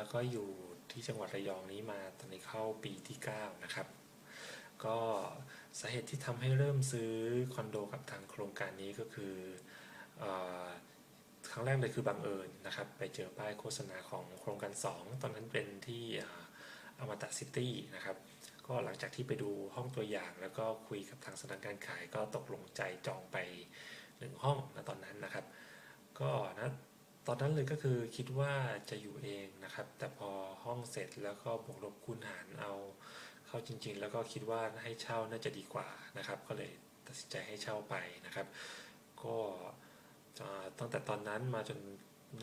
แล้วก็อยู่ที่จังหวัดระยองนี้มาตอนนี้เข้าปีที่ 9 นะครับ ก็สาเหตุที่ทำให้เริ่มซื้อคอนโดกับทางโครงการนี้ก็คืออครั้งแรกเลยคือบังเอิญนะครับ ไปเจอป้ายโฆษณาของโครงการ 2 ตอนนั้นเป็นที่อมตะซิตี้นะครับ ก็หลังจากที่ไปดูห้องตัวอย่างแล้วก็คุยกับทางสถานการขายก็ตกลงใจจองไปหนึ่งห้องนะตอนนั้นนะครับ ก็นะ อนนั้นเลยก็คือคิดว่าจะอยู่เองนะครับ แต่พอห้องเสร็จแล้วก็บวกลบคูณหารเอาเข้าจริง ๆ แล้วก็คิดว่าให้เช่าน่าจะดีกว่านะครับ ก็เลยตัดสินใจให้เช่าไปนะครับ ก็ตั้งแต่ตอนนั้นมาจน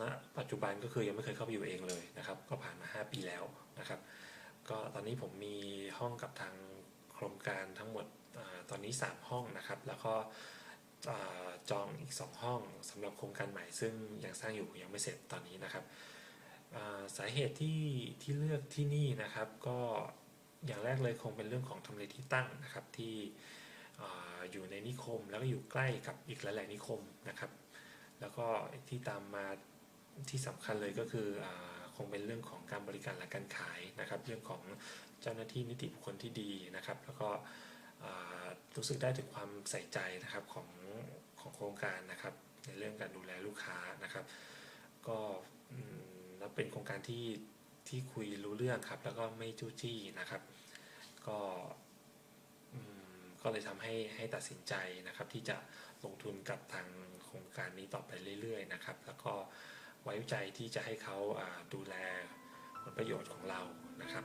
ณปัจจุบันก็คือยังไม่เคยเข้าไปอยู่เองเลยนะครับ ก็ผ่านมา 5 ปีแล้วนะครับ ก็ตอนนี้ผมมีห้องกับทางโครงการทั้งหมดอตอนนี้ 3 ห้องนะครับ แล้วก็ จองอีก 2 ห้องสำหรับโครงการใหม่ซึ่งยังสร้างอยู่ยังไม่เสร็จตอนนี้นะครับสาเหตุที่ที่เลือกที่นี่นะครับก็อย่างแรกเลยคงเป็นเรื่องของทำเลที่ตั้งนะครับที่อ่อยู่ในนิคมแล้วก็อยู่ใกล้กับอีกหลาย ๆ นิคมนะครับ แล้วก็ที่ตามมาที่สำคัญเลยก็คืออคงเป็นเรื่องของการบริการและการขายนะครับ เรื่องของเจ้าหน้าที่นิติบุคคลที่ดีนะครับ แล้วก็ รู้สึกได้ถึงความใส่ใจนะครับของของโครงการนะครับ ในเรื่องการดูแลลูกค้านะครับ ก็แล้วเป็นโครงการที่ที่คุยรู้เรื่องครับ แล้วก็ไม่จู้จี้นะครับ ก็ก็เลยทำให้ให้ตัดสินใจนะครับ ที่จะลงทุนกับทางโครงการนี้ต่อไปเรื่อย ๆ นะครับ แล้วก็ไว้ใจที่จะให้เขาดูแลผลประโยชน์ของเรานะครับ